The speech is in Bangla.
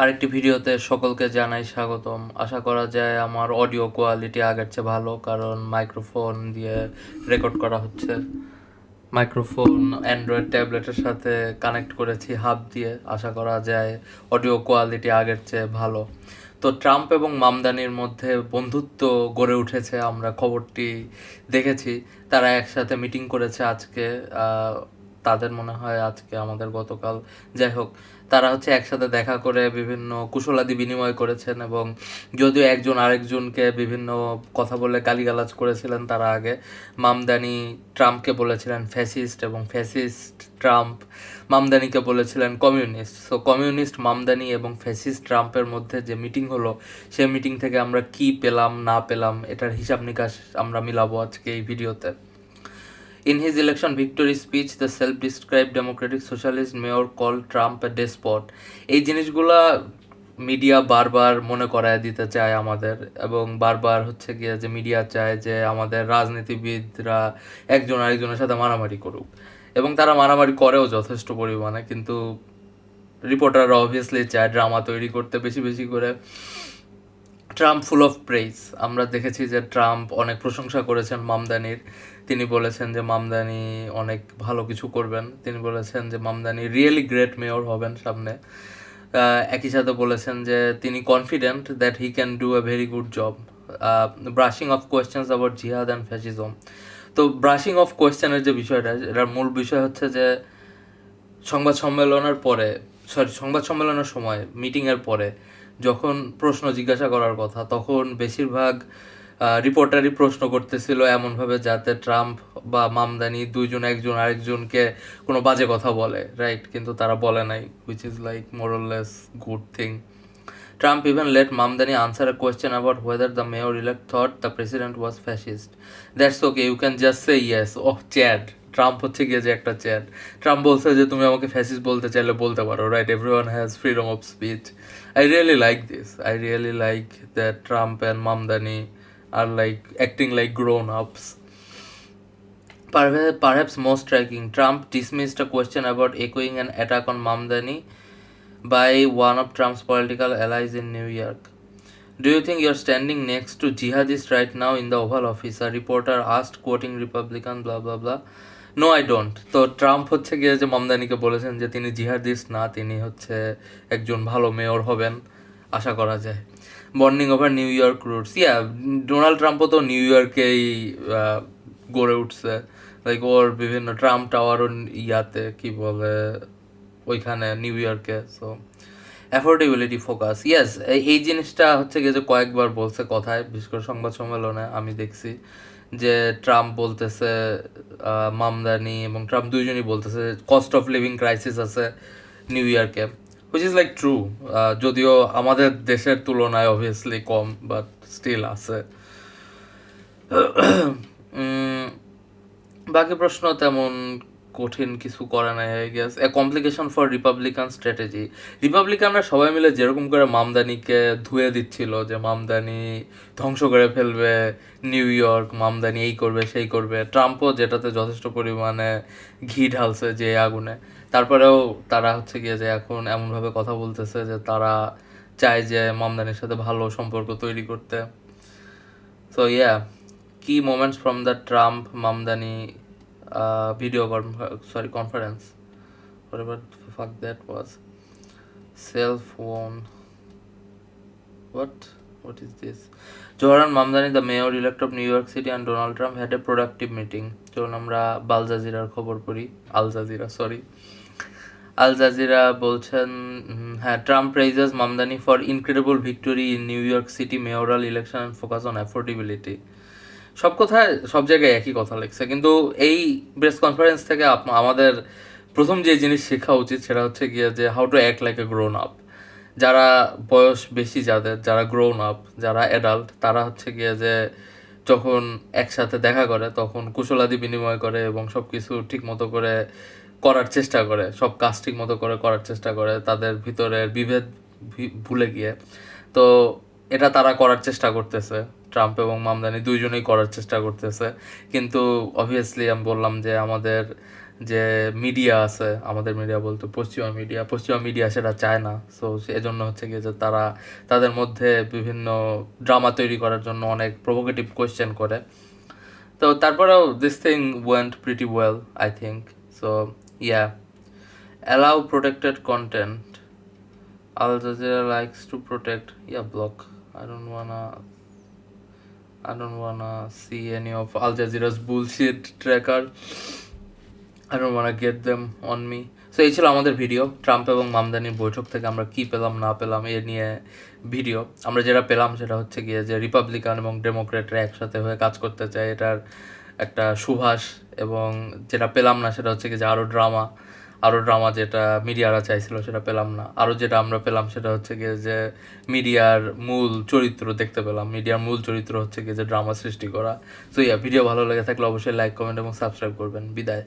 আরেকটি ভিডিওতে সকলকে জানাই স্বাগতম। আশা করা যায় আমার অডিও কোয়ালিটি আগের চেয়ে ভালো, কারণ মাইক্রোফোন দিয়ে রেকর্ড করা হচ্ছে। মাইক্রোফোন অ্যান্ড্রয়েড ট্যাবলেটের সাথে কানেক্ট করেছি হাব দিয়ে। আশা করা যায় অডিও কোয়ালিটি আগের চেয়ে ভালো। তো ট্রাম্প এবং মামদানির মধ্যে বন্ধুত্ব গড়ে উঠেছে, আমরা খবরটি দেখেছি। তারা একসাথে মিটিং করেছে আজকে তাদের মনে হয় আজকে আমাদের গতকাল। যাই হোক তারা হচ্ছে একসাথে দেখা করে বিভিন্ন কুশলাদি বিনিময় করেছেন এবং যদিও একজন আরেকজনকে বিভিন্ন কথা বলে গালিগালাজ করেছিলেন তারা আগে, মামদানি ট্রাম্পকে বলেছিলেন ফ্যাসিস্ট এবং ফ্যাসিস্ট ট্রাম্প মামদানিকে বলেছিলেন কমিউনিস্ট। সো কমিউনিস্ট, মামদানি এবং ফ্যাসিস্ট ট্রাম্পের মধ্যে যে মিটিং হলো, সেই মিটিং থেকে আমরা কি পেলাম, না পেলাম, এটার হিসাব নিকাশ আমরা মিলাবো আজকে এই ভিডিওতে। In his election victory speech, the self-described democratic socialist mayor called Trump a despot. এই জিনিসগুলা মিডিয়া বারবার মনে করায় দিতে চায় আমাদের এবং বারবার হচ্ছে গিয়ে যে মিডিয়া চায় যে আমাদের রাজনীতিবিদরা একজন আরেকজনের সাথে মারামারি করুক এবং তারা মারামারি করেও যথেষ্ট পরিমাণে কিন্তু রিপোর্টাররা অবভিয়াসলি চায় ড্রামা তৈরি করতে বেশি বেশি করে ট্রাম্প ফুল অফ প্রেইজ আমরা দেখেছি যে ট্রাম্প অনেক প্রশংসা করেছেন মামদানির। তিনি বলেছেন যে মামদানি অনেক ভালো কিছু করবেন। তিনি বলেছেন যে মামদানি রিয়েলি গ্রেট মেয়র হবেন সামনে। একই সাথে বলেছেন যে তিনি confident that he can do a very good job brushing off questions about jihad and fascism তো ব্রাশিং অফ কোয়েশ্চেনের যে বিষয়টা, এটার মূল বিষয় হচ্ছে যে সংবাদ সম্মেলনের পরে সরি সংবাদ সম্মেলনের সময় মিটিংয়ের পরে যখন প্রশ্ন জিজ্ঞাসা করার কথা, তখন বেশিরভাগ রিপোর্টারই প্রশ্ন করতেছিল এমনভাবে যাতে ট্রাম্প বা মামদানি দুইজন, একজন আরেকজনকে কোনো বাজে কথা বলে রাইট কিন্তু তারা বলে নাই which is like more or less good thing Trump even let Mamdani answer a question about whether the mayor elect thought the president was fascist that's okay you can just say yes of Chad Trump হচ্ছে গিয়ে যে একটা চ্যাট ট্রাম্প বলছে যে তুমি আমাকে ফ্যাসিস্ট বলতে চাইলে বলতে পারো right everyone has freedom of speech I really like this I really like that Trump and Mamdani are like acting like grown ups Perhaps most striking, Trump dismissed a question about echoing an attack on Mamdani by one of Trump's political allies in New York. Do you think you're standing next to jihadists right now in the Oval Office? A reporter asked, quoting Republican, blah blah blah. No I don't তো ট্রাম্প হচ্ছে গিয়ে যে মামদানিকে বলেছেন যে তিনি জিহাদিস্ট না, তিনি হচ্ছে একজন ভালো মেয়র হবেন, আশা করা যায়। Burning over New York roots yeah Donald ট্রাম্পও তো নিউ ইয়র্কেই গড়ে উঠছে। লাইক ওর বিভিন্ন ট্রাম্প টাওয়ারও ইয়াতে, কি বলে, ওইখানে নিউ ইয়র্কে সো অ্যাফোর্ডেবিলিটি ফোকাস ইয়েস এই জিনিসটা হচ্ছে গিয়ে যে কয়েকবার বলছে কথায়, বিশেষ করে সংবাদ সম্মেলনে, আমি দেখছি। যে ট্রাম্প বলতেছে মামদানি এবং ট্রাম্প দুইজনই বলতেছে কস্ট অফ লিভিং ক্রাইসিস আছে নিউ ইয়র্কে হুইচ ইজ লাইক ট্রু যদিও আমাদের দেশের তুলনায় অবভিয়াসলি কম বাট স্টিল আছে। বাকি প্রশ্ন তেমন কঠিন কিছু করে নাই I guess a complication for Republican strategy রিপাবলিকানরা সবাই মিলে যেরকম করে মামদানিকে ধুয়ে দিচ্ছিল, যে মামদানি ধ্বংস করে ফেলবে নিউ ইয়র্ক মামদানি এই করবে, সেই করবে। ট্রাম্পও যেটাতে যথেষ্ট পরিমাণে ঘি ঢালছে যে আগুনে। তারপরেও তারা হচ্ছে গিয়ে যে এখন এমনভাবে কথা বলতেছে যে তারা চায় যে মামদানির সাথে ভালো সম্পর্ক তৈরি করতে। So yeah key moments from the Trump Mamdani uh, con- sorry conference, whatever the fuck that was. Cell phone. What? What is this? Joran Mamdani, the mayor elect of New York City, and Donald Trump had a productive meeting. চলুন আমরা বাল জাজিরার খবর পড়ি Al Jazeera sorry Al Jazeera বলছেন হ্যাঁ Trump praises Mamdani for incredible victory in New York City mayoral election and focus on affordability সব কথায় সব জায়গায় একই কথা লিখছে। কিন্তু এই প্রেস কনফারেন্স থেকে আমাদের প্রথম যে জিনিস শেখা উচিত সেটা হচ্ছে গিয়ে যে how to act like a grown up যারা বয়স বেশি যাদের, যারা গ্রোন আপ যারা অ্যাডাল্ট তারা হচ্ছে গিয়ে যে যখন একসাথে দেখা করে তখন কুশলাদি বিনিময় করে এবং সব কিছু ঠিক মতো করে করার চেষ্টা করে, সব কাজ ঠিক মতো করে করার চেষ্টা করে, তাদের ভিতরের বিভেদ ভুলে গিয়ে। তো এটা তারা করার চেষ্টা করতেছে। ট্রাম্প এবং মামদানি দুইজনেই করার চেষ্টা করতেছে। কিন্তু অবভিয়াসলি আমি বললাম যে আমাদের যে মিডিয়া আছে, আমাদের মিডিয়া বলতে পশ্চিমা মিডিয়া পশ্চিমা মিডিয়া সেটা চায় না। সো এজন্য হচ্ছে গিয়ে যে তারা, তাদের মধ্যে বিভিন্ন ড্রামা তৈরি করার জন্য অনেক প্রভোকেটিভ কোয়েশ্চেন করে। তো তারপরেও this thing went pretty well I think so yeah allow protected content Al Jazeera likes to protect yeah block. I don't wanna, I don't wanna see any of Al Jazeera's bullshit tracker. I don't wanna get them on me. So এই ছিল আমাদের ভিডিও ট্রাম্প এবং মামদানির বৈঠক থেকে আমরা কি পেলাম, না পেলাম, এ নিয়ে ভিডিও আমরা যেটা পেলাম সেটা হচ্ছে গিয়ে যে রিপাবলিকান এবং ডেমোক্রেটরা একসাথে হয়ে কাজ করতে চায়, এটার একটা সুভাষ এবং যেটা পেলাম না সেটা হচ্ছে কি যে আরও ড্রামা আরও ড্রামা যেটা মিডিয়ারা চাইছিল সেটা পেলাম না। আরও যেটা আমরা পেলাম সেটা হচ্ছে গিয়ে যে মিডিয়ার মূল চরিত্র দেখতে পেলাম। মিডিয়ার মূল চরিত্র হচ্ছে গিয়ে যে ড্রামা সৃষ্টি করা। তো ইয়া ভিডিও ভালো লেগে থাকলে অবশ্যই লাইক কমেন্ট এবং সাবস্ক্রাইব করবেন। বিদায়।